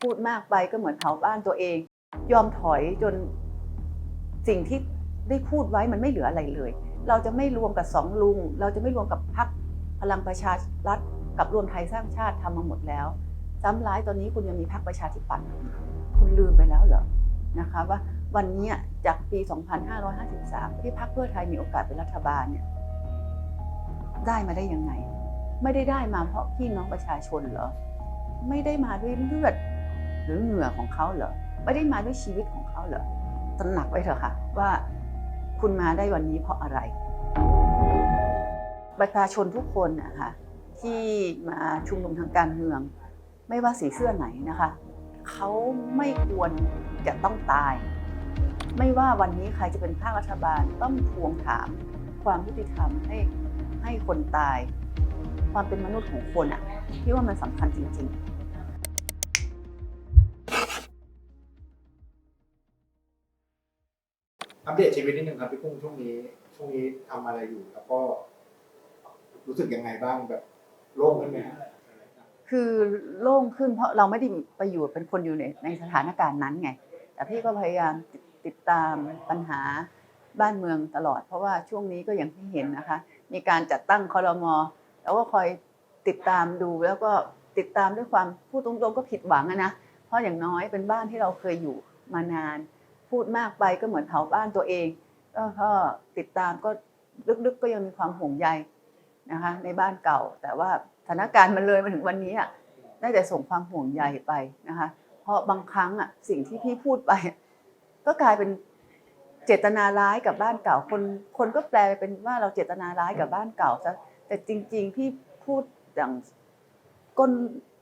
พูดมากไปก็เหมือนเผาบ้านตัวเอง ยอมถอยจนสิ่งที่ได้พูดไว้มันไม่เหลืออะไรเลย เราจะไม่รวมกับสองลุง เราจะไม่รวมกับพักพลังประชารัฐกับรวมไทยสร้างชาติทำมาหมดแล้ว ซ้ำร้ายตอนนี้คุณยังมีพรรคประชาธิปัตย์คุณลืมไปแล้วเหรอนะคะว่าวันนี้จากปี 2553 ที่พรรคเพื่อไทยมีโอกาสเป็นรัฐบาลเนี่ยได้มาได้ยังไง ไม่ได้ได้มาเพราะพี่น้องประชาชนเหรอ ไม่ได้มาด้วยเลือด หรือเหงื่อของเขาเหรอไม่ได้มาด้วยชีวิตของเขาเหรอตระหนักไว้เถอะค่ะว่าคุณมาได้วันนี้เพราะอะไร ประชาชนทุกคนนะคะที่มาชุมนุมทางการเมือง ไม่ว่าสีเสื้อไหนนะคะเขาไม่ควรจะต้องตาย ไม่ว่าวันนี้ใครจะเป็นภาครัฐบาลต้องทวงถามความยุติธรรมให้ให้คนตาย ความเป็นมนุษย์ของคนอะที่ว่ามันสำคัญจริง ๆ อัปเดตชีวิตนิดนึงครับพี่กุ้งช่วงนี้ ช่วงนี้ทำอะไรอยู่ แล้วก็ รู้สึกยังไงบ้างแบบโล่งขึ้นไหมฮะคือโล่งขึ้นเพราะเราไม่ได้ไปอยู่เป็นคนอยู่ในในสถานการณ์นั้นไง แต่พี่ก็พยายามติดติดตามปัญหาบ้านเมืองตลอด เพราะว่าช่วงนี้ก็อย่างที่เห็นนะคะ มีการจัดตั้งคอรมอแล้วก็คอยติดตามดูแล้วก็ติดตามด้วยความพูดตรงๆก็ผิดหวังอะนะเพราะอย่างน้อยเป็นบ้านที่เราเคยอยู่มานาน พูดมากไปก็เหมือนเผาบ้านตัวเองก็ติดตามก็ลึกๆก็ยังมีความห่วงใยนะคะในบ้านเก่า แต่ว่าสถานการณ์มันเลยมาถึงวันนี้อะได้แต่ส่งความห่วงใยไปนะคะเพราะบางครั้งอะสิ่งที่พี่พูดไป ก็กลายเป็นเจตนาร้ายกับบ้านเก่า คนคนก็แปลเป็นว่าเราเจตนาร้ายกับบ้านเก่าซะแต่จริง ๆ พี่พูดอย่างก้น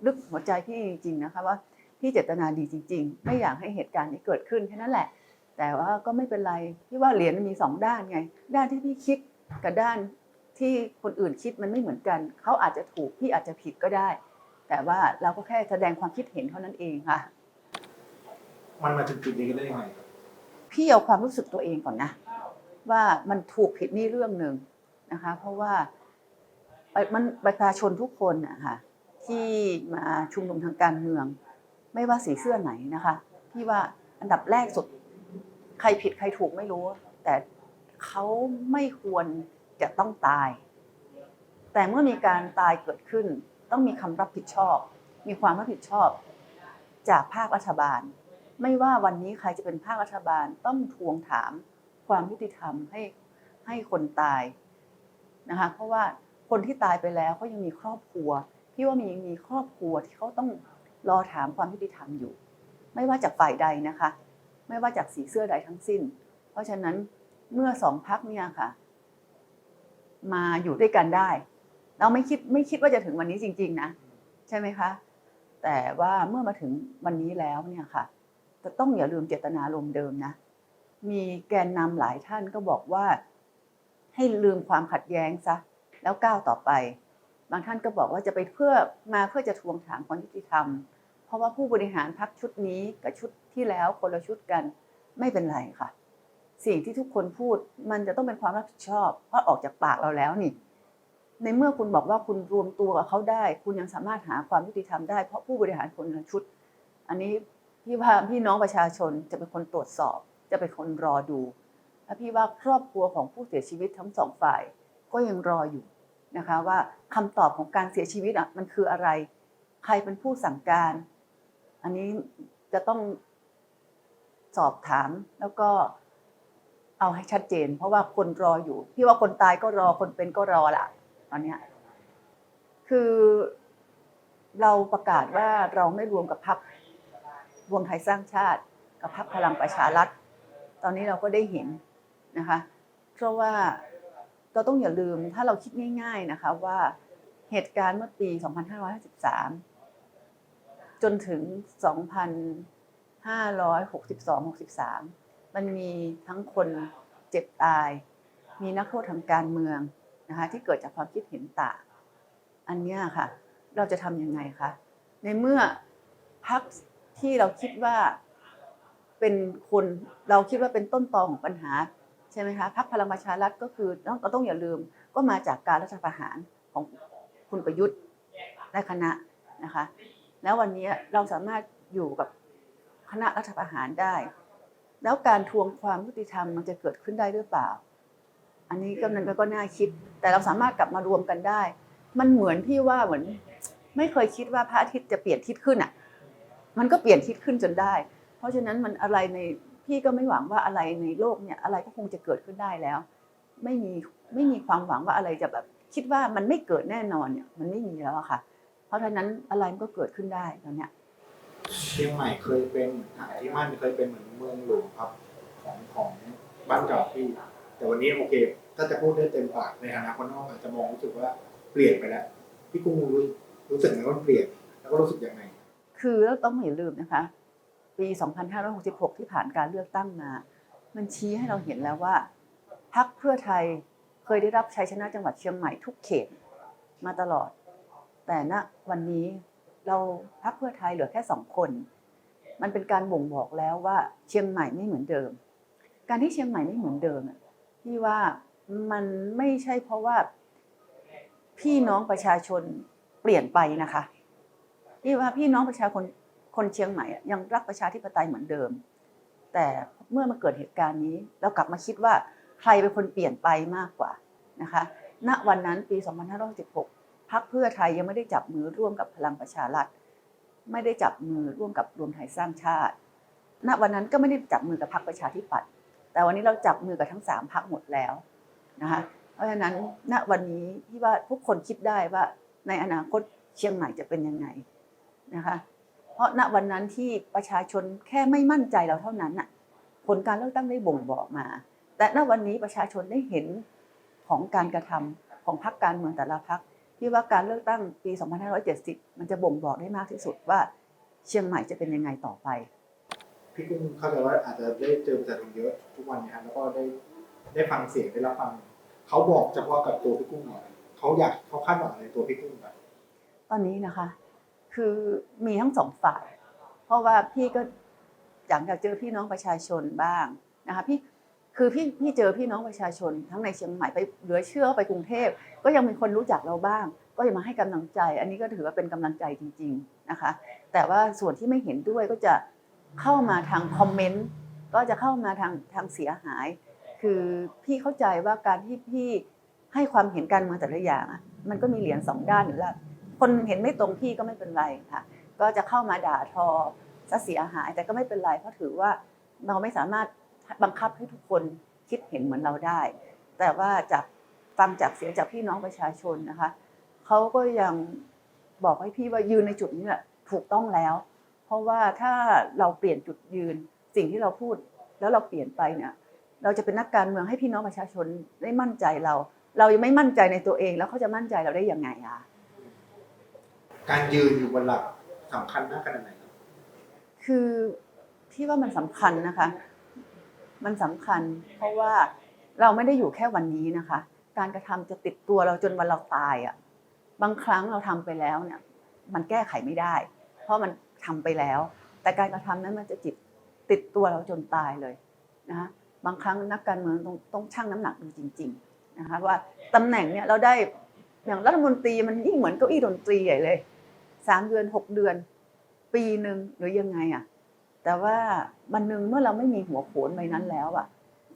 ลึกหัวใจพี่จริง ๆ นะคะว่าพี่เจตนาดีจริง ๆ ไม่อยากให้เหตุการณ์นี้เกิดขึ้นแค่นั้นแหละ แต่ว่าก็ไม่เป็นไรพี่ว่าเหรียญมันมีสองด้านไง ด้านที่พี่คิดกับด้านที่คนอื่นคิดมันไม่เหมือนกัน เขาอาจจะถูกพี่อาจจะผิดก็ได้ แต่ว่าเราก็แค่แสดงความคิดเห็นเท่านั้นเองค่ะ มันมาถึงจุดนี้กันได้ยังไงครับพี่เอาความรู้สึกตัวเองก่อนนะ ว่ามันถูกผิดนี่เรื่องหนึ่งนะคะ เพราะว่ามันประชาชนทุกคนนะคะที่มาชุมนุมทางการเมือง ไม่ว่าสีเสื้อไหนนะคะพี่ว่าอันดับแรกสุด ใครผิดใครถูกไม่รู้ แต่เขาไม่ควรจะต้องตาย แต่เมื่อมีการตายเกิดขึ้น ต้องมีคำรับผิดชอบ มีความรับผิดชอบ จากภาครัฐบาล ไม่ว่าวันนี้ใครจะเป็นภาครัฐบาลต้องทวงถามความยุติธรรมให้ให้คนตายนะคะเพราะว่าคนที่ตายไปแล้วเขายังมีครอบครัวพี่ว่ามีมีครอบครัวที่เขาต้องรอถามความยุติธรรมอยู่ ไม่ว่าจากฝ่ายใดนะคะ ไม่ว่าจากสีเสื้อใดทั้งสิ้น เพราะฉะนั้นเมื่อสองพักเนี่ยค่ะ มาอยู่ด้วยกันได้ เราไม่คิดไม่คิดว่าจะถึงวันนี้จริง ๆ นะ ใช่ไหมคะ แต่ว่าเมื่อมาถึงวันนี้แล้วเนี่ยค่ะจะต้องอย่าลืมเจตนารมณ์เดิมนะ มีแกนนำหลายท่านก็บอกว่า ให้ลืมความขัดแย้งซะแล้วก้าวต่อไป บางท่านก็บอกว่าจะไปเพื่อมาเพื่อจะทวงถามความยุติธรรม เพราะว่าผู้บริหารพักชุดนี้กับชุดที่แล้วคนละชุดกันไม่เป็นไรค่ะ สิ่งที่ทุกคนพูดมันจะต้องเป็นความรับผิดชอบ เพราะออกจากปากเราแล้วนี่ ในเมื่อคุณบอกว่าคุณรวมตัวกับเขาได้ คุณยังสามารถหาความยุติธรรมได้เพราะผู้บริหารคนละชุด อันนี้พี่ว่าพี่น้องประชาชนจะเป็นคนตรวจสอบ จะเป็นคนรอดูและพี่ว่าครอบครัวของผู้เสียชีวิตทั้งสองฝ่าย ก็ยังรออยู่นะคะว่าคำตอบของการเสียชีวิตอะมันคืออะไร ใครเป็นผู้สั่งการ อันนี้จะต้องสอบถามแล้วก็เอาให้ชัดเจน เพราะว่าคนรออยู่พี่ว่าคนตายก็รอคนเป็นก็รอละตอนนี้คือเราประกาศว่าเราไม่รวมกับพรรครวมไทยสร้างชาติกับพรรคพลังประชารัฐ ตอนนี้เราก็ได้เห็นนะคะ เพราะว่าเราต้องอย่าลืมถ้าเราคิดง่าย ๆนะคะว่าเหตุการณ์เมื่อปี 2553 จนถึง 2562-63 มันมีทั้งคนเจ็บตาย มีนักโทษทางการเมืองนะคะที่เกิดจากความคิดเห็นต่างอันนี้ค่ะ เราจะทำยังไงคะในเมื่อพักที่เราคิดว่าเป็นคนเราคิดว่าเป็นต้นตอของปัญหาใช่ไหมคะพักพลังประชารัฐก็คือต้องเราต้องอย่าลืมก็มาจากการรัฐประหารของคุณประยุทธ์และคณะนะคะ แล้ววันนี้เราสามารถอยู่กับคณะรัฐประหารได้ แล้วการทวงความยุติธรรมมันจะเกิดขึ้นได้หรือเปล่า อันนี้ก็นั้นก็น่าคิด แต่เราสามารถกลับมารวมกันได้ มันเหมือนพี่ว่าเหมือน ไม่เคยคิดว่าพระอาทิตย์จะเปลี่ยนทิศขึ้นอะ มันก็เปลี่ยนทิศขึ้นจนได้ เพราะฉะนั้นมันอะไรในพี่ก็ไม่หวังว่าอะไรในโลกเนี่ยอะไรก็คงจะเกิดขึ้นได้แล้ว ไม่มีไม่มีความหวังว่าอะไรจะแบบคิดว่ามันไม่เกิดแน่นอนเนี่ยมันไม่มีแล้วอะค่ะ เพราะฉะนั้นอะไรมันก็เกิดขึ้นได้ตอนเนี้ยเชียงใหม่เคยเป็นหาดที่มั่นเคยเป็นเหมือนเมืองหลวงครับ ของของบ้านเก่าพี่ แต่วันนี้โอเค ถ้าจะพูดได้เต็มปากในฐานะคนนอกอาจจะมองรู้สึกว่าเปลี่ยนไปแล้ว พี่กุ้งรู้รู้สึกไงว่ามันเปลี่ยน แล้วก็รู้สึกยังไง คือเราต้องอย่าลืมนะคะ ปี 2566 ที่ผ่านการเลือกตั้งมา มันชี้ให้เราเห็นแล้วว่าพรรคเพื่อไทยเคยได้รับชัยชนะจังหวัดเชียงใหม่ทุกเขตมาตลอด แต่ณวันนี้เราพรรคเพื่อไทยเหลือแค่สองคน มันเป็นการบ่งบอกแล้วว่าเชียงใหม่ไม่เหมือนเดิม การที่เชียงใหม่ไม่เหมือนเดิมอะพี่ว่ามันไม่ใช่เพราะว่าพี่น้องประชาชนเปลี่ยนไปนะคะพี่ว่าพี่น้องประชาชนคนเชียงใหม่อยังรักประชาธิปไตยเหมือนเดิม แต่เมื่อมาเกิดเหตุการณ์นี้เรากลับมาคิดว่าใครเป็นคนเปลี่ยนไปมากกว่านะคะ ณวันนั้นปี 2516 พรรคเพื่อไทยยังไม่ได้จับมือร่วมกับพลังประชารัฐ ไม่ได้จับมือร่วมกับรวมไทยสร้างชาติ ณวันนั้นก็ไม่ได้จับมือกับพรรคประชาธิปัตย์แต่วันนี้เราจับมือกับทั้งสามพรรคหมดแล้วนะคะเพราะฉะนั้นณวันนี้ที่ว่าทุกคนคิดได้ว่าในอนาคตเชียงใหม่จะเป็นยังไงนะคะเพราะณวันนั้นที่ประชาชนแค่ไม่มั่นใจเราเท่านั้นน่ะผลการเลือกตั้งได้บ่งบอกมา แต่ณวันนี้ประชาชนได้เห็นของการกระทำของพรรคการเมืองแต่ละพรรค ที่ว่าการเลือกตั้งปี 2570 มันจะบ่งบอกได้มากที่สุดว่าเชียงใหม่จะเป็นยังไงต่อไป พี่กุ้งเข้าใจว่าอาจจะได้เจอประชาชนเยอะทุกวันนี้ครับแล้วก็ได้ได้ฟังเสียงได้รับฟังเขาบอกเฉพาะกับตัวพี่กุ้งหน่อยเขาอยากเขาคาดหวังในตัวพี่กุ้งครับตอนนี้นะคะ คือมีทั้งสองฝ่าย เพราะว่าพี่ก็อยากจะเจอพี่น้องประชาชนบ้างนะคะพี่ คือพี่พี่เจอพี่น้องประชาชน ทั้งในเชียงใหม่ไปเหลือเชื่อไปกรุงเทพ ก็ยังมีคนรู้จักเราบ้าง ก็ยังมาให้กำลังใจ อันนี้ก็ถือว่าเป็นกำลังใจจริง ๆนะคะ แต่ว่าส่วนที่ไม่เห็นด้วยก็จะเข้ามาทางคอมเมนต์ก็จะเข้ามาทางทางเสียหาย คือพี่เข้าใจว่าการที่พี่ให้ความเห็นการเมืองแต่ละอย่างมันก็มีเหรียญสองด้านอยู่แล้วคนเห็นไม่ตรงพี่ก็ไม่เป็นไรค่ะ ก็จะเข้ามาด่าทอซะเสียหายแต่ก็ไม่เป็นไรเพราะถือว่าเราไม่สามารถ บังคับให้ทุกคนคิดเห็นเหมือนเราได้ แต่ว่าจากฟังจากเสียงจากพี่น้องประชาชนนะคะเขาก็ยังบอกให้พี่ว่ายืนในจุดนี้แหละถูกต้องแล้ว เพราะว่าถ้าเราเปลี่ยนจุดยืนสิ่งที่เราพูดแล้วเราเปลี่ยนไปเนี่ยเราจะเป็นนักการเมืองให้พี่น้องประชาชนได้มั่นใจเรา เรายังไม่มั่นใจในตัวเอง แล้วเขาจะมั่นใจเราได้ยังไงอะการยืนอยู่บนหลักสำคัญมากขนาดไหนครับคือพี่ว่ามันสำคัญนะคะ มันสำคัญ เพราะว่าเราไม่ได้อยู่แค่วันนี้นะคะ การกระทำจะติดตัวเราจนวันเราตายอะบางครั้งเราทำไปแล้วเนี่ย มันแก้ไขไม่ได้ เพราะมันทำไปแล้ว แต่การกระทำนั้นมันจะจิตติดตัวเราจนตายเลยนะคะบางครั้งนักการเมืองต้องต้องชั่งน้ำหนักดูจริง ๆนะคะว่าตำแหน่งเนี่ยเราได้อย่างรัฐมนตรีมันยิ่งเหมือนเก้าอี้ดนตรีใหญ่เลยสามเดือนหกเดือน ปีหนึ่งหรือยังไงอะ แต่ว่าวันหนึ่งเมื่อเราไม่มีหัวโขนใบนั้นแล้วอะ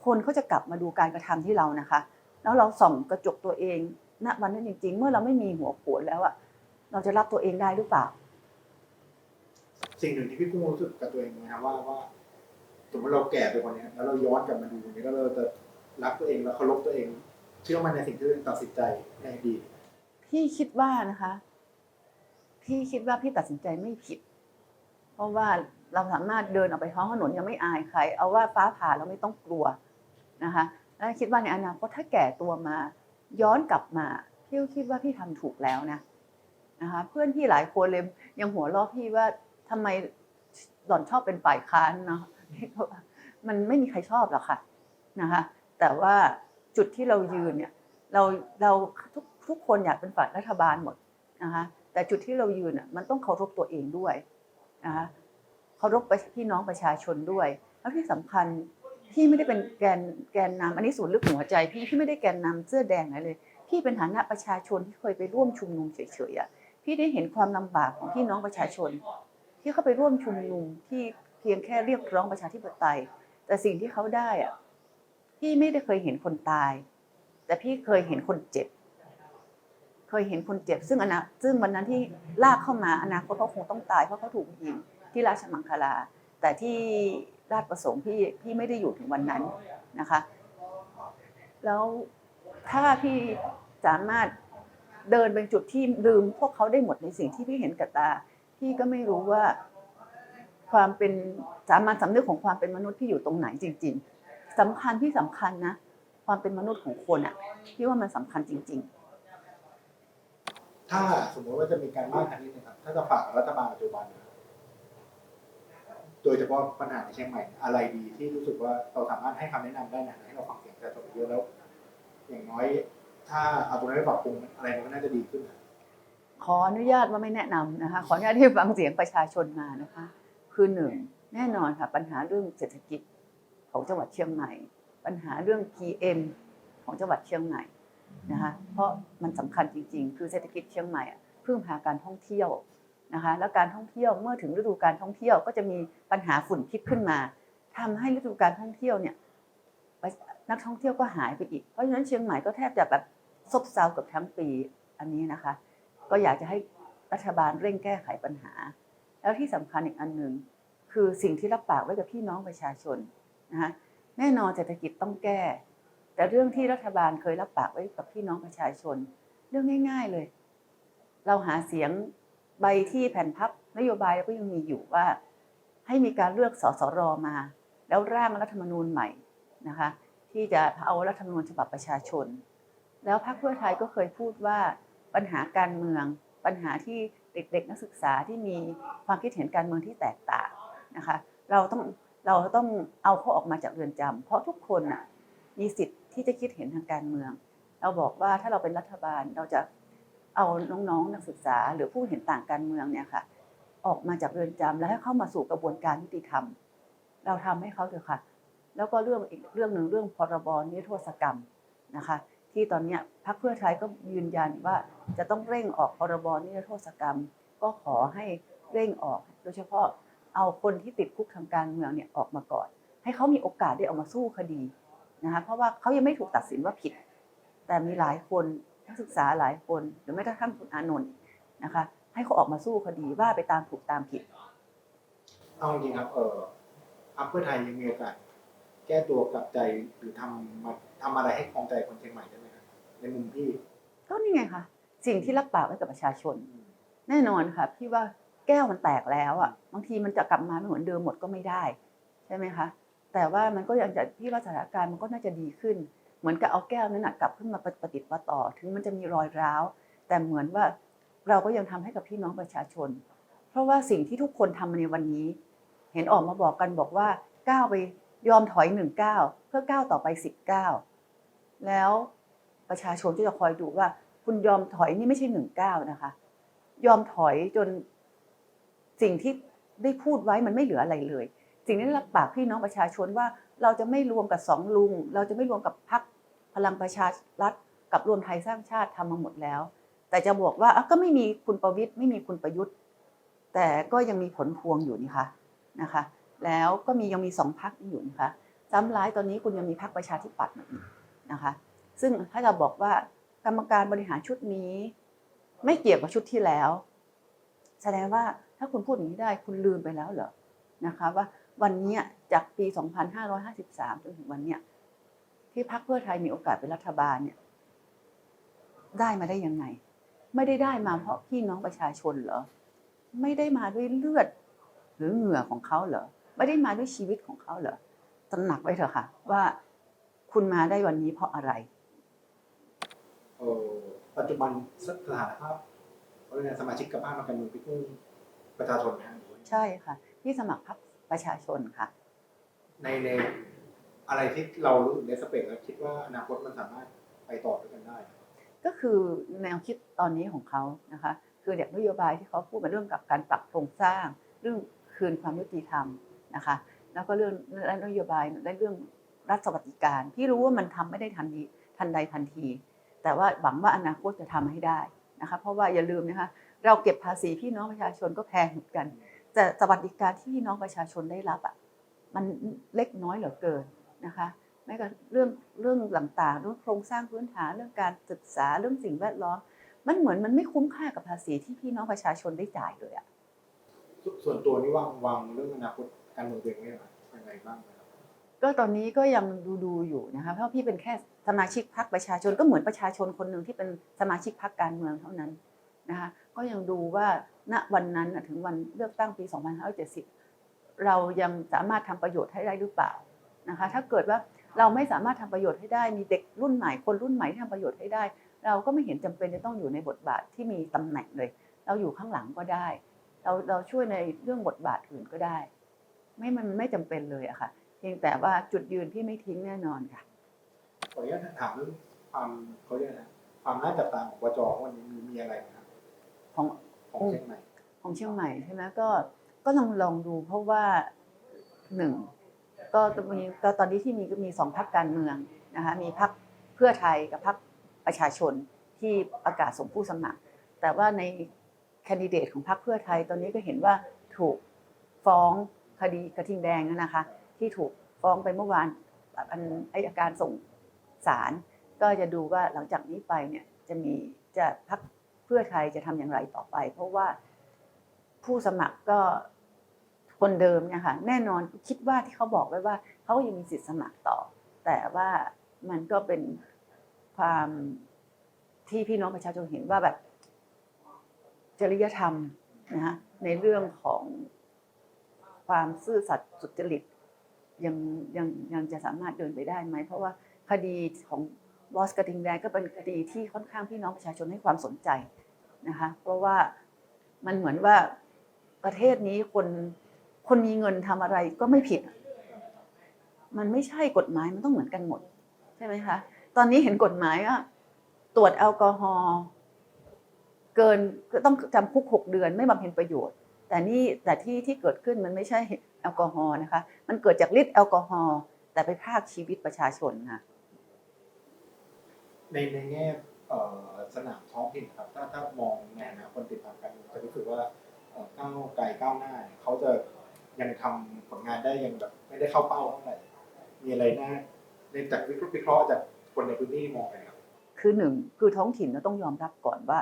คนเขาจะกลับมาดูการกระทำที่เรานะคะ แล้วเราส่องกระจกตัวเองณวันนั้นจริง ๆ เมื่อเราไม่มีหัวโขนแล้วอะ เราจะรับตัวเองได้หรือเปล่า สิ่งหนึ่งที่พี่กุ้งรู้สึกกับตัวเองนะครับว่าว่าสมมติเราแก่ไปกว่านี้แล้วเราย้อนกลับมาดูตรงนี้แล้วเราจะรักตัวเองแล้วเคารพตัวเอง เชื่อมั่นในสิ่งที่ตัวเองตัดสินใจในอดีตพี่คิดว่านะคะ พี่คิดว่าพี่ตัดสินใจไม่ผิด เพราะว่า เราสามารถเดินออกไปท้องถนนยังไม่อายใคร เอาว่าฟ้าผ่าเราไม่ต้องกลัวนะคะและคิดว่าในอนาคตถ้าแก่ตัวมา ย้อนกลับมาพี่ก็คิดว่าพี่ทำถูกแล้วนะนะคะเพื่อนพี่หลายคนเลยยังหัวเราะพี่ว่าทำไมหล่อนชอบเป็นฝ่ายค้านเนาะมันไม่มีใครชอบหรอกค่ะนะคะแต่ว่าจุดที่เรายืนเนี่ยเราเราทุกทุกคนอยากเป็นฝ่ายรัฐบาลหมดนะคะแต่จุดที่เรายืนอะมันต้องเคารพตัวเองด้วยนะคะ เคารพไปพี่น้องประชาชนด้วย แล้วที่สำคัญพี่ไม่ได้เป็นแกนแกนนำอันนี้ส่วนลึกหัวใจ พี่พี่ไม่ได้แกนนำเสื้อแดงอะไหนเลยพี่เป็นฐานะประชาชนที่เคยไปร่วมชุมนุมเฉยๆอะพี่ได้เห็นความลำบากของพี่น้องประชาชน ที่เขาไปร่วมชุมนุมที่เพียงแค่เรียกร้องประชาธิปไตย แต่สิ่งที่เขาได้อะพี่ไม่ได้เคยเห็นคนตาย แต่พี่เคยเห็นคนเจ็บ เคยเห็นคนเจ็บ ซึ่งอนาซึ่งวันนั้นที่ลากเข้ามาอนาคตเขาคงต้องตายเพราะเขาถูกยิง ที่ราชมังคลา แต่ที่ราชประสงค์พี่พี่ไม่ได้อยู่ถึงวันนั้นนะคะ แล้วถ้าพี่สามารถเดินเป็นจุดที่ลืมพวกเขาได้หมดในสิ่งที่พี่เห็นกับตา พี่ก็ไม่รู้ว่า ความเป็นสามัญสำนึกของความเป็นมนุษย์ที่อยู่ตรงไหนจริง ๆสำคัญที่สำคัญนะ ความเป็นมนุษย์ของคนอะพี่ว่ามันสำคัญจริง ๆถ้าสมมติว่าจะมีการบ้านครั้งนี้นะครับ ถ้าจะฝากรัฐบาลปัจจุบัน โดยเฉพาะปัญหาในเชียงใหม่ อะไรดีที่รู้สึกว่าเราสามารถให้คำแนะนำได้นะให้เราฟังเสียงประชาชนเยอะแล้ว อย่างน้อย ถ้าเอาตรงนั้นไปปรับปรุงอะไรมันก็น่าจะดีขึ้นนะขออนุญาตว่าไม่แนะนำนะคะ ขออนุญาตที่ฟังเสียงประชาชนมานะคะ คือหนึ่งแน่นอนค่ะปัญหาเรื่องเศรษฐกิจของจังหวัดเชียงใหม่ ปัญหาเรื่อง PM ของจังหวัดเชียงใหม่นะคะเพราะมันสำคัญจริง ๆ คือเศรษฐกิจเชียงใหม่อะพึ่งพาการท่องเที่ยว นะคะแล้วการท่องเที่ยวเมื่อถึงฤดูการท่องเที่ยวก็จะมีปัญหาฝุ่นพิษขึ้นมาทำให้ฤดูการท่องเที่ยวเนี่ยนักท่องเที่ยวก็หายไปอีก เพราะฉะนั้นเชียงใหม่ก็แทบจะแบบซบเซาเกับทั้งปีอันนี้นะคะ ก็อยากจะให้รัฐบาลเร่งแก้ไขปัญหา แล้วที่สำคัญอีกอันหนึ่งคือสิ่งที่รับปากไว้กับพี่น้องประชาชนนะคะแน่นอนเศรษฐกิจต้องแก้ แต่เรื่องที่รัฐบาลเคยรับปากไว้กับพี่น้องประชาชน เรื่องง่าย ๆเลย เราหาเสียง ใบที่แผ่นพับนโยบายก็ยังมีอยู่ว่า ให้มีการเลือกสสรมา แล้วร่างรัฐธรรมนูญใหม่นะคะที่จะเอารัฐธรรมนูญฉบับประชาชน แล้วพรรคเพื่อไทยก็เคยพูดว่าปัญหาการเมือง ปัญหาที่เด็กๆนักศึกษาที่มีความคิดเห็นการเมืองที่แตกต่างนะคะเราต้องเราต้องเอาเขาออกมาจากเรือนจำเพราะทุกคนน่ะมีสิทธิ์ที่จะคิดเห็นทางการเมือง เราบอกว่าถ้าเราเป็นรัฐบาลเราจะ เอาน้องๆนักศึกษา หรือผู้เห็นต่างการเมืองเนี่ยค่ะออกมาจากเรือนจำแล้วให้เข้ามาสู่กระบวนการยุติธรรม เราทำให้เขาเถอะค่ะ แล้วก็เรื่องอีกเรื่องหนึ่งเรื่องพรบนิรโทษกรรมนะคะ ที่ตอนนี้พรรคเพื่อไทยก็ยืนยันว่าจะต้องเร่งออกพรบนิรโทษกรรม ก็ขอให้เร่งออก โดยเฉพาะเอาคนที่ติดคุกทางการเมืองเนี่ยออกมาก่อน ให้เขามีโอกาสได้ออกมาสู้คดีนะคะเพราะว่าเขายังไม่ถูกตัดสินว่าผิด แต่มีหลายคน นักศึกษาหลายคนหรือแม้กระทั่งคุณอานนท์นะคะ ให้เขาออกมาสู้คดีว่าไปตามถูกตามผิดเอาจริงๆครับเออพรรคเพื่อไทยยังมีโอกาสแก้ตัวกลับใจหรือทำมาทำอะไรให้คลองใจคนเชียงใหม่ได้ไหมครับในมุมพี่ก็นี่ไงคะสิ่งที่รับปากไว้กับประชาชน แน่นอนค่ะพี่ว่าแก้วมันแตกแล้วอะบางทีมันจะกลับมาไม่เหมือนเดิมหมดก็ไม่ได้ ใช่ไหมคะ แต่ว่ามันก็ยังจะพี่ว่าสถานการณ์มันก็น่าจะดีขึ้น เหมือนกับเอาแก้วนั้นนะกลับขึ้นมาประติดประต่อ ถึงมันจะมีรอยร้าว แต่เหมือนว่าเราก็ยังทำให้กับพี่น้องประชาชน เพราะว่าสิ่งที่ทุกคนทำในวันนี้ เห็นออกมาบอกกันบอกว่าก้าวไปยอมถอยหนึ่งก้าวเพื่อก้าวต่อไปสิบก้าวแล้วประชาชนก็จะคอยดูว่า คุณยอมถอยนี่ไม่ใช่หนึ่งก้าวนะคะ ยอมถอยจนสิ่งที่ได้พูดไว้มันไม่เหลืออะไรเลย สิ่งที่รับปากพี่น้องประชาชนว่า เราจะไม่รวมกับสองลุง เราจะไม่รวมกับพรรคพลังประชารัฐกับรวมไทยสร้างชาติทำมาหมดแล้ว แต่จะบอกว่าก็ไม่มีคุณประวิตยไม่มีคุณประยุทธ์ แต่ก็ยังมีผลพวงอยู่นี่คะนะคะ แล้วก็มียังมีสองพักอยู่นะคะซ้ำร้ายตอนนี้คุณยังมีพรรคประชาธิปัตย์มาอีกนะคะ ซึ่งถ้าเราบอกว่ากรรมการบริหารชุดนี้ ไม่เกี่ยวกับชุดที่แล้ว แสดงว่าถ้าคุณพูดอย่างนี้ได้คุณลืมไปแล้วเหรอนะคะว่าวันนี้ จากปี 2553 จนถึงวันเนี้ยที่พรรคเพื่อไทยมีโอกาสเป็นรัฐบาลเนี่ย ได้มาได้ยังไง ไม่ได้ได้มาเพราะพี่น้องประชาชนเหรอ ไม่ได้มาด้วยเลือด หรือเหงื่อของเขาเหรอ ไม่ได้มาด้วยชีวิตของเขาเหรอตระหนักไว้เถอะค่ะ ว่าคุณมาได้วันนี้เพราะอะไรเออปัจจุบันสถานภาพเพราะในสมาชิกกับภาคทางการเมืองพี่กุ้งประชาชนนะฮะหรือว่าใช่ค่ะ ที่สมัครพรรคประชาชนค่ะ ในในอะไรที่เรารู้ในสเปกแล้วคิดว่าอนาคตมันสามารถไปต่อด้วยกันได้ ก็คือแนวคิดตอนนี้ของเขานะคะ คือเด็กนโยบายที่เขาพูดมาเรื่องกับการปรับโครงสร้าง เรื่องคืนความยุติธรรมนะคะ แล้วก็เรื่องและนโยบายและเรื่องรัฐสวัสดิการที่รู้ว่ามันทำไม่ได้ทันทีทันใดทันที แต่ว่าหวังว่าอนาคตจะทำให้ได้นะคะ เพราะว่าอย่าลืมนะคะเราเก็บภาษีพี่น้องประชาชนก็แพงเหมือนกัน แต่สวัสดิการที่พี่น้องประชาชนได้รับอะ มันเล็กน้อยเหลือเกินนะคะแม้กระทั่งเรื่องเรื่องต่างๆเรื่องโครงสร้างพื้นฐานเรื่องการศึกษาเรื่องสิ่งแวดล้อม มันเหมือนมันไม่คุ้มค่ากับภาษีที่พี่น้องประชาชนได้จ่ายเลยอะสส่วนตัวนี่วางวางเรื่องอนาคตการเมืองตัวเองไว้ยังไงบ้างไหมครับก็ตอนนี้ก็ยังดูดูๆอยู่นะคะเพราะพี่เป็นแค่สมาชิกพรรคประชาชนก็เหมือนประชาชนคนหนึ่งที่เป็นสมาชิกพรรคการเมืองเท่านั้นนะคะก็ยังดูว่าณวันนั้นน่ะถึงวันเลือกตั้งปี 2570 เรายังสามารถทำประโยชน์ให้ได้หรือเปล่านะคะถ้าเกิดว่าเราไม่สามารถทำประโยชน์ให้ได้ มีเด็กรุ่นใหม่คนรุ่นใหม่ที่ทำประโยชน์ให้ได้ เราก็ไม่เห็นจำเป็นจะต้องอยู่ในบทบาทที่มีตำแหน่งเลย เราอยู่ข้างหลังก็ได้ เราเราช่วยในเรื่องบทบาทอื่นก็ได้ ไม่มันไม่จำเป็นเลยอะค่ะเพียงแต่ว่าจุดยืนที่ไม่ทิ้งแน่นอนค่ะขออนุญาตถามเรื่องความเขาเรียกอะไรนะความน่าจับตามของวจวันนี้มีมีอะไรนะครับของของเชียงใหม่ของเชียงใหม่ใช่ไหมก็ ก็ลองลองดูเพราะว่าหนึ่งก็มีก็ตอนนี้ที่มีก็มีสองพักการเมืองนะคะมีพักเพื่อไทยกับพักประชาชนที่ประกาศส่งผู้สมัคร แต่ว่าในแคนดิเดตของพรรคเพื่อไทยตอนนี้ก็เห็นว่าถูกฟ้องคดีกระทิงแดงนะคะ ที่ถูกฟ้องไปเมื่อวานอันอายการส่งศาลก็จะดูว่าหลังจากนี้ไปเนี่ยจะมีจะพักเพื่อไทยจะทำอย่างไรต่อไป เพราะว่าผู้สมัครก็ คนเดิมเนี่ยค่ะแน่นอนคิดว่าที่เขาบอกไว้ว่าเขาก็ยังมีสิทธิ์สมัครต่อ แต่ว่ามันก็เป็นความที่พี่น้องประชาชนเห็นว่าแบบ จริยธรรมนะฮะในเรื่องของความซื่อสัตย์สุจริตยังยังยังจะสามารถเดินไปได้ไหม เพราะว่าคดีของบอสกระทิงแดงก็เป็นคดีที่ค่อนข้างพี่น้องประชาชนให้ความสนใจนะคะ เพราะว่ามันเหมือนว่าประเทศนี้คน คนมีเงินทำอะไรก็ไม่ผิด มันไม่ใช่กฎหมายมันต้องเหมือนกันหมด ใช่ไหมคะ ตอนนี้เห็นกฎหมายว่าตรวจแอลกอฮอล์เกินก็ต้องจำคุกหกเดือนไม่บำเพ็ญประโยชน์ แต่นี่แต่ที่ที่เกิดขึ้นมันไม่ใช่แอลกอฮอล์นะคะ มันเกิดจากฤทธิ์แอลกอฮอล์แต่ไปพากชีวิตประชาชนค่ะในในแง่สนามท้องถิ่นครับถ้าถ้ามองในอนาคตติดตามกันจะรู้สึกว่าก้าวไกลก้าวหน้าเขาจะ ยังทำผลงานได้ยังแบบไม่ได้เข้าเป้าเท่าไหร่มีอะไรน่าในจากวิเคราะห์วิเคราะห์จากคนในพื้นที่มองไปครับ คือหนึ่งคือท้องถิ่นเราต้องยอมรับก่อนว่า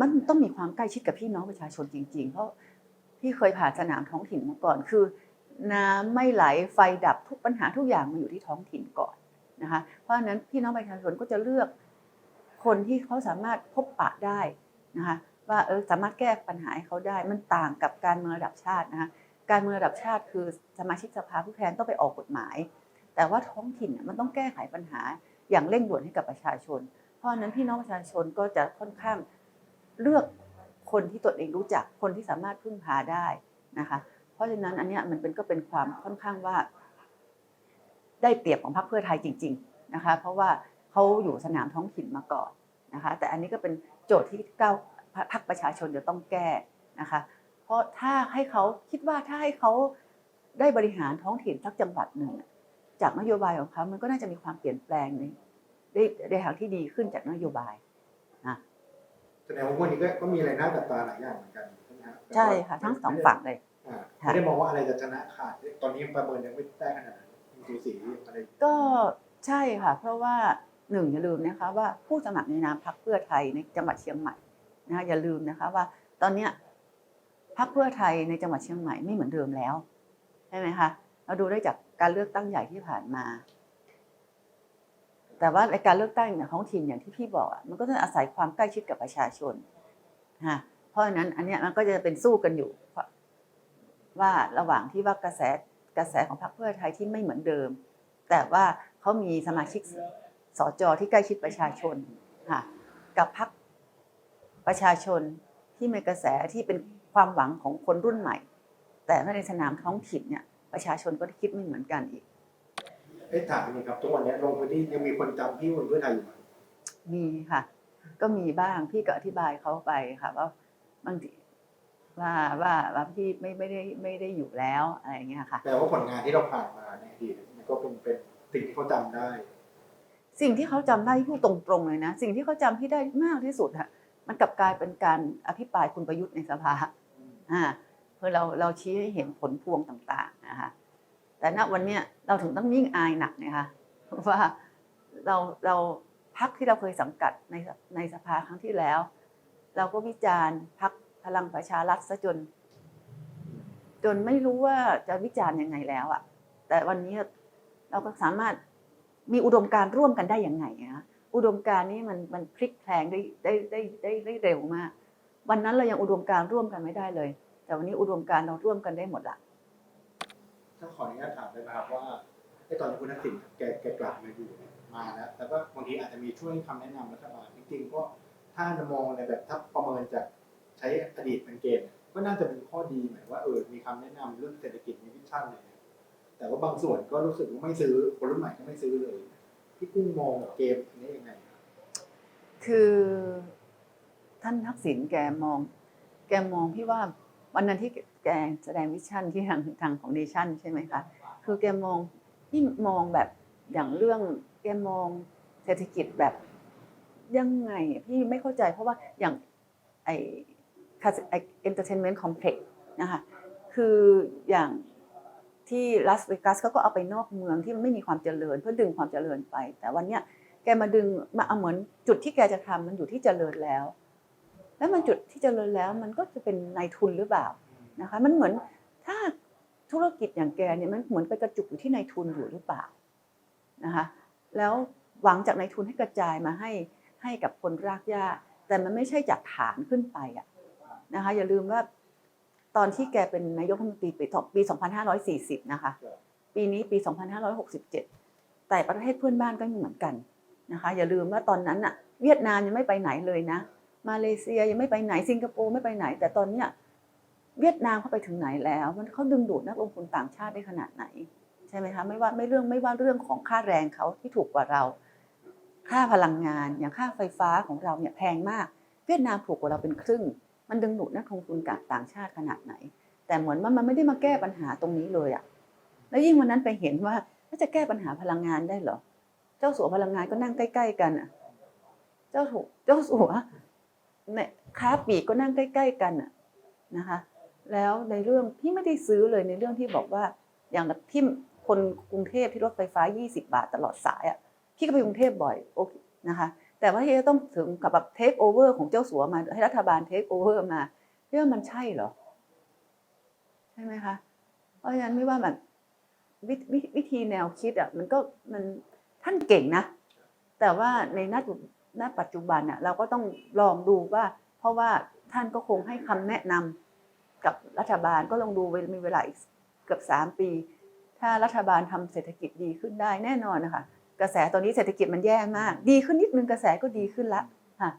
มันต้องมีความใกล้ชิดกับพี่น้องประชาชนจริง ๆ เพราะพี่เคยผ่านสนามท้องถิ่นมาก่อน คือน้ำไม่ไหลไฟดับทุกปัญหาทุกอย่างมาอยู่ที่ท้องถิ่นก่อนนะคะเพราะฉะนั้นพี่น้องประชาชนก็จะเลือกคนที่เขาสามารถพบปะได้นะคะว่าเออสามารถแก้ปัญหาให้เขาได้ มันต่างกับการเมืองระดับชาตินะคะ การเมืองระดับชาติคือสมาชิกสภาผู้แทนต้องไปออกกฎหมาย แต่ว่าท้องถิ่นมันต้องแก้ไขปัญหาอย่างเร่งด่วนให้กับประชาชน เพราะนั้นพี่น้องประชาชนก็จะค่อนข้างเลือกคนที่ตนเองรู้จักคนที่สามารถพึ่งพาได้นะคะ เพราะฉะนั้นอันนี้มันเป็นก็เป็นความค่อนข้างว่า ได้เปรียบของพรรคเพื่อไทยจริง ๆนะคะ เพราะว่าเขาอยู่สนามท้องถิ่นมาก่อนนะคะ แต่อันนี้ก็เป็นโจทย์ที่ก้าวพรรคประชาชนจะต้องแก้นะคะ ราะถ้าให้เขาคิดว่าถ้าให้เขาได้บริหารท้องถิ่นสักจังหวัดหนึ่งจากนโยบายของเขามันก็น่าจะมีความเปลี่ยนแปลงในได้ในทางที่ดีขึ้นจากนโยบายแสดงว่าวันนี้ก็ก็มีอะไรน่าจับตาหลายอย่างเหมือนกันใช่ไหมครับใช่ค่ะทั้งสองฝั่งเลยอ่าค่ะไม่ได้มองว่าอะไรจะชนะขาดตอนนี้ประเมินยังไม่ได้ขนาดนั้นสูสีอะไรก็ใช่ค่ะ เพราะว่าหนึ่งอย่าลืมนะคะว่าผู้สมัครในนามพรรคเพื่อไทยในจังหวัดเชียงใหม่นะคะอย่าลืมนะคะว่าตอนเนี้ยพ รรคเพื่อไทยในจังหวัดเชียงใหม่ไม่เหมือนเดิมแล้วใช่ไหมคะเราดูได้จากการเลือกตั้งใหญ่ที่ผ่านมา แต่ว่าในการเลือกตั้งเนี่ยท้องถิ่นอย่างที่พี่บอกมันก็ต้องอาศัยความใกล้ชิดกับประชาชนฮะเพราะฉะนั้นอันนี้มันก็จะเป็นสู้กันอยู่ ว่าระหว่างที่ว่ากระแสกระแสของพรรคเพื่อไทยที่ไม่เหมือนเดิม แต่ว่าเขามีสมาชิกสจที่ใกล้ชิดประชาชนค่ะกับพรรคประชาชนที่มีกระแสที่เป็น ความหวังของคนรุ่นใหม่ แต่ถ้าในสนามท้องถิ่นเนี่ยประชาชนก็คิดไม่เหมือนกันอีกเอ๊ะถามจริงๆครับทุกวันนี้ลงพื้นที่ยังมีคนจำพี่คนเพื่อไทยอยู่ไหมมีค่ะ ก็มีบ้างพี่ก็อธิบายเขาไปค่ะว่าบางทีว่าว่าว่าพี่ไม่ไม่ได้ไม่ได้อยู่แล้วอะไรอย่างเงี้ยค่ะแปลว่าผลงานที่เราผ่านมาในอดีตมันก็เป็นเป็นสิ่งที่เขาจำได้ สิ่งที่เขาจำได้ที่พูดตรงๆเลยนะ สิ่งที่เขาจำที่ได้มากที่สุดอะมันกลับกลายเป็นการอภิปรายคุณประยุทธ์ในสภา อ่าคือเราเราชี้ให้เห็นผลพวงต่างๆนะคะแต่ณวันนี้เราถึงต้องยิ่งอายหนักนะคะว่าเราเราพักที่เราเคยสังกัดในในสภาครั้งที่แล้ว เราก็วิจารณ์พักพลังประชารัฐซะจน จนไม่รู้ว่าจะวิจารณ์ยังไงแล้วอะแต่วันนี้เราก็สามารถมีอุดมการร่วมกันได้ยังไงอะอุดมการนี้มันมันพลิกแพลงได้ได้ได้ได้ได้เร็วมาก วันนั้นเรายังอุดมการณ์ร่วมกันไม่ได้เลย แต่วันนี้อุดมการณ์เราร่วมกันได้หมดละถ้าขออนุญาตถามได้ไหมครับว่าไอ้ตอนที่คุณทักษิณแกแกกลับมาอยู่เนี่ยมาแล้วแต่ก็บางทีอาจจะมีช่วยคำแนะนำรัฐบาลจริงๆก็ถ้าจะมองในแบบถ้าประเมินจากใช้อดีตเป็นเกณฑ์เนี่ยก็น่าจะเป็นข้อดีหมายว่าเออมีคำแนะนำเรื่องเศรษฐกิจมีวิชั่นอะไรเนี่ยแต่ว่าบางส่วนก็รู้สึกว่าไม่ซื้อคนรุ่นใหม่ก็ไม่ซื้อเลย พี่กุ้งมองเกมอันนี้ยังไงครับคือ ท่านทักษิณแกมอง แกมองพี่ว่าวันนั้นที่แกแสดงวิชั่นที่ทางทางของเนชั่นใช่ไหมคะคือแกมองพี่มองแบบอย่างเรื่องแกมองเศรษฐกิจแบบยังไงพี่ไม่เข้าใจเพราะว่าอย่างไอไอเอนเตอร์เทนเมนต์คอมเพล็กซ์นะคะคืออย่างที่ลาสเวกัสเขาก็เอาไปนอกเมืองที่ไม่มีความเจริญ เพื่อดึงความเจริญไป แต่วันเนี้ยแกมาดึงมาเอาเหมือนจุดที่แกจะทำมันอยู่ที่เจริญแล้ว แล้วมันจุดที่เจริญแล้วมันก็จะเป็นนายทุนหรือเปล่านะคะ มันเหมือนถ้าธุรกิจอย่างแกเนี่ยมันเหมือนไปกระจุกอยู่ที่นายทุนอยู่หรือเปล่านะคะแล้วหวังจากนายทุนให้กระจายมาให้ให้กับคนรากหญ้า แต่มันไม่ใช่จากฐานขึ้นไปอะนะคะอย่าลืมว่าตอนที่แกเป็นนายกรัฐมนตรีปีปี 2540 นะคะ ปีนี้ปี 2567 แต่ประเทศเพื่อนบ้านก็เหมือนกันนะคะ อย่าลืมว่าตอนนั้นอะเวียดนามยังไม่ไปไหนเลยนะ มาเลเซียยังไม่ไปไหนสิงคโปร์ไม่ไปไหน แต่ตอนเนี้ยเวียดนามเขาไปถึงไหนแล้ว มันเขาดึงดูดนักลงทุนต่างชาติได้ขนาดไหน ใช่ไหมคะไม่ว่าไม่เรื่องไม่ว่าเรื่องของค่าแรงเขาที่ถูกกว่าเรา ค่าพลังงานอย่างค่าไฟฟ้าของเราเนี่ยแพงมาก เวียดนามถูกกว่าเราเป็นครึ่ง มันดึงดูดนักลงทุนต่างชาติขนาดไหน แต่เหมือนว่ามันไม่ได้มาแก้ปัญหาตรงนี้เลยอะแล้วยิ่งวันนั้นไปเห็นว่าถ้าจะแก้ปัญหาพลังงานได้เหรอ เจ้าสัวพลังงานก็นั่งใกล้ ๆ กันอะเจ้าถูกเจ้าสัว เนี่ยค้าปลีกก็นั่งใกล้ ๆ กันอะนะคะ แล้วในเรื่องพี่ไม่ได้ซื้อเลยในเรื่องที่บอกว่าอย่างที่คนกรุงเทพที่รถไฟฟ้า 20 บาทตลอดสายอะพี่ก็ไปกรุงเทพบ่อยโอเคนะคะ แต่ว่าที่จะต้องถึงกับแบบเทคโอเวอร์ของเจ้าสัวมาให้รัฐบาลเทคโอเวอร์มาพี่ว่ามันใช่เหรอ ใช่ไหมคะ เพราะฉะนั้นไม่ว่าแบบวววิธีแนวคิดอะมันก็มันท่านเก่งนะ แต่ว่าในณจุด ณปัจจุบันอะเราก็ต้องลองดูว่า เพราะว่าท่านก็คงให้คำแนะนำกับรัฐบาลก็ลองดูมีเวลาอีกเกือบสามปี ถ้ารัฐบาลทำเศรษฐกิจดีขึ้นได้แน่นอนนะคะกระแสตอนนี้เศรษฐกิจมันแย่มาก ดีขึ้นนิดนึงกระแสก็ดีขึ้นละค่ะ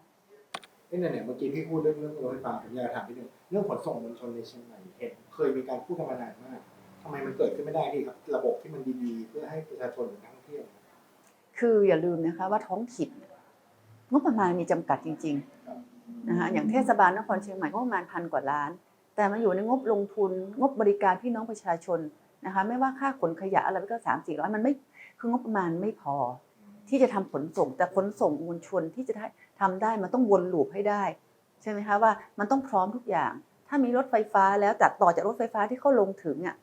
นี่เนี่ยเนี่ยเมื่อกี้พี่พูดเรื่องเรื่องรถไฟฟ้าผมอยากถามพี่หนึ่งเรื่องขนส่งมวลชนในเชียงใหม่เห็นเคยมีการพูดกันมานานมากทำไมมันเกิดขึ้นไม่ได้พี่ครับ ระบบที่มันดีๆ เพื่อให้ประชาชนหรือนักท่องเที่ยวคืออย่าลืมนะคะว่าท้องถิ่น งบประมาณมีจำกัดจริงๆนะคะอย่างเทศบาลนครเชียงใหม่ก็ประมาณพันกว่าล้าน แต่มาอยู่ในงบลงทุนงบบริการพี่น้องประชาชนนะคะไม่ว่าค่าขนขยะอะไรก็สามสี่ร้อยมันไม่คืองบประมาณไม่พอ ที่จะทำขนส่ง แต่ขนส่งมวลชนที่จะได้ทำได้มันต้องวนลูปให้ได้ ใช่ไหมคะว่ามันต้องพร้อมทุกอย่าง ถ้ามีรถไฟฟ้าแล้วตัดต่อจากรถไฟฟ้าที่เข้าลงถึงอะ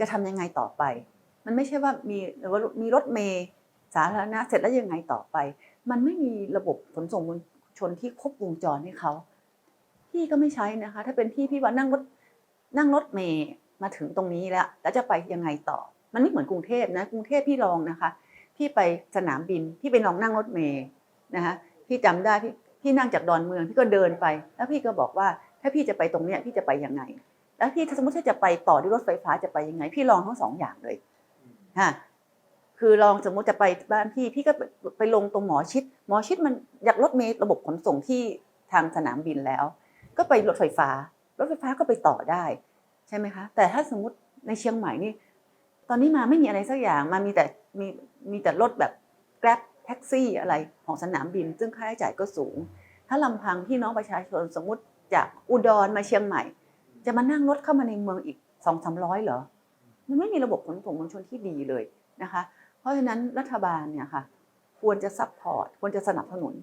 จะทำยังไงต่อไป มันไม่ใช่ว่ามีหรือว่ามีรถเมย์สาธารณะเสร็จแล้วยังไงต่อไป มันไม่มีระบบขนส่งมวลชนที่ครบวงจรให้เขาพี่ก็ไม่ใช้นะคะ ถ้าเป็นพี่พี่ว่านั่งรถนั่งรถเมย์มาถึงตรงนี้แล้ว แล้วจะไปยังไงต่อ มันไม่เหมือนกรุงเทพนะ กรุงเทพพี่ลองนะคะ พี่ไปสนามบิน พี่ไปลองนั่งรถเมย์นะคะพี่จำได้พี่พี่นั่งจากดอนเมือง พี่ก็เดินไป แล้วพี่ก็บอกว่า ถ้าพี่จะไปตรงเนี้ยพี่จะไปยังไง แล้วพี่ถ้าสมมติถ้าจะไปต่อด้วยรถไฟฟ้าจะไปยังไง พี่ลองทั้งสองอย่างเลยฮะ คือลองสมมติจะไปบ้านพี่พี่ก็ไปไปลงตรงหมอชิด หมอชิดมันอยากรถเมล์ระบบขนส่งที่ทางสนามบินแล้ว ก็ไปรถไฟฟ้า รถไฟฟ้าก็ไปต่อได้ ใช่ไหมคะ แต่ถ้าสมมติในเชียงใหม่นี่ ตอนนี้มาไม่มีอะไรสักอย่างมามีแต่มีมีแต่รถแบบแกร็บแท็กซี่อะไรของสนามบิน ซึ่งค่าใช้จ่ายก็สูง ถ้าลำพังพี่น้องประชาชนสมมติจากอุดรมาเชียงใหม่ จะมานั่งรถเข้ามาในเมืองอีกสองสามร้อยเหรอมันไม่มีระบบขนส่งมวลชนที่ดีเลยนะคะ เพราะฉะนั้นรัฐบาลเนี่ยค่ะควรจะซัพพอร์ตควรจะสนับสนุน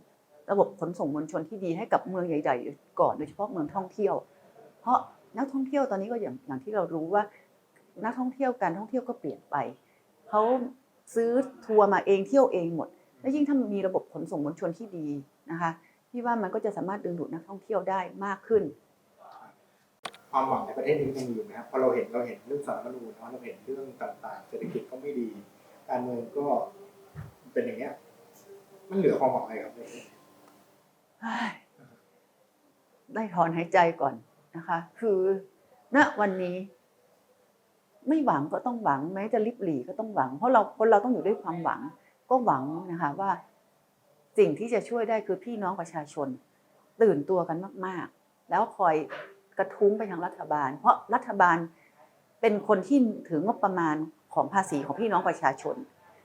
ระบบขนส่งมวลชนที่ดีให้กับเมืองใหญ่ ๆ ก่อนโดยเฉพาะเมืองท่องเที่ยว เพราะนักท่องเที่ยวตอนนี้ก็อย่างอย่างที่เรารู้ว่า นักท่องเที่ยวการท่องเที่ยวก็เปลี่ยนไปเขาซื้อทัวร์มาเองเที่ยวเองหมด และยิ่งถ้ามีระบบขนส่งมวลชนที่ดีนะคะพี่ว่ามันก็จะสามารถดึงดูดนักท่องเที่ยวได้มากขึ้น ความหวังในประเทศนี้ยังมีอยู่นะครับพอเราเห็นเราเห็นเรื่องสารรัฐธรรมนูญเนเราเห็นเรื่องต่างๆ เศรษฐกิจก็ไม่ดี การเมืองก็เป็นอย่างเงี้ย มันเหลือความหวังอะไรครับได้ถอนหายใจก่อนนะคะ คือณวันนี้ ไม่หวังก็ต้องหวัง แม้จะลิบหลีก็ต้องหวัง เพราะเราคนเราต้องอยู่ด้วยความหวัง ก็หวังนะคะว่า สิ่งที่จะช่วยได้คือพี่น้องประชาชน ตื่นตัวกันมาก ๆ แล้วคอยกระทุ้งไปทางรัฐบาล เพราะรัฐบาลเป็นคนที่ถืองบประมาณ ของภาษีของพี่น้องประชาชน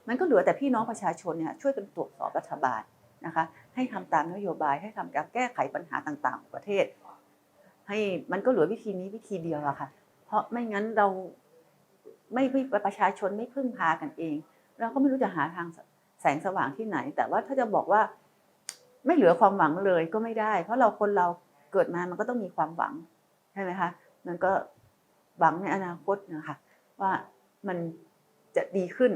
มันก็เหลือแต่พี่น้องประชาชนเนี่ยช่วยกันตรวจสอบรัฐบาลนะคะให้ทำตามนโยบายให้ทำการแก้ไขปัญหาต่างๆ ของประเทศ ให้มันก็เหลือวิธีนี้วิธีเดียวอะค่ะ เพราะไม่งั้นเราไม่ไม่ประชาชนไม่พึ่งพากันเอง เราก็ไม่รู้จะหาทางแสงสว่างที่ไหน แต่ว่าถ้าจะบอกว่า ไม่เหลือความหวังเลยก็ไม่ได้ เพราะเราคนเราเกิดมามันก็ต้องมีความหวังใช่ไหมคะมันก็หวังในอนาคตนะคะว่า มันจะดีขึ้น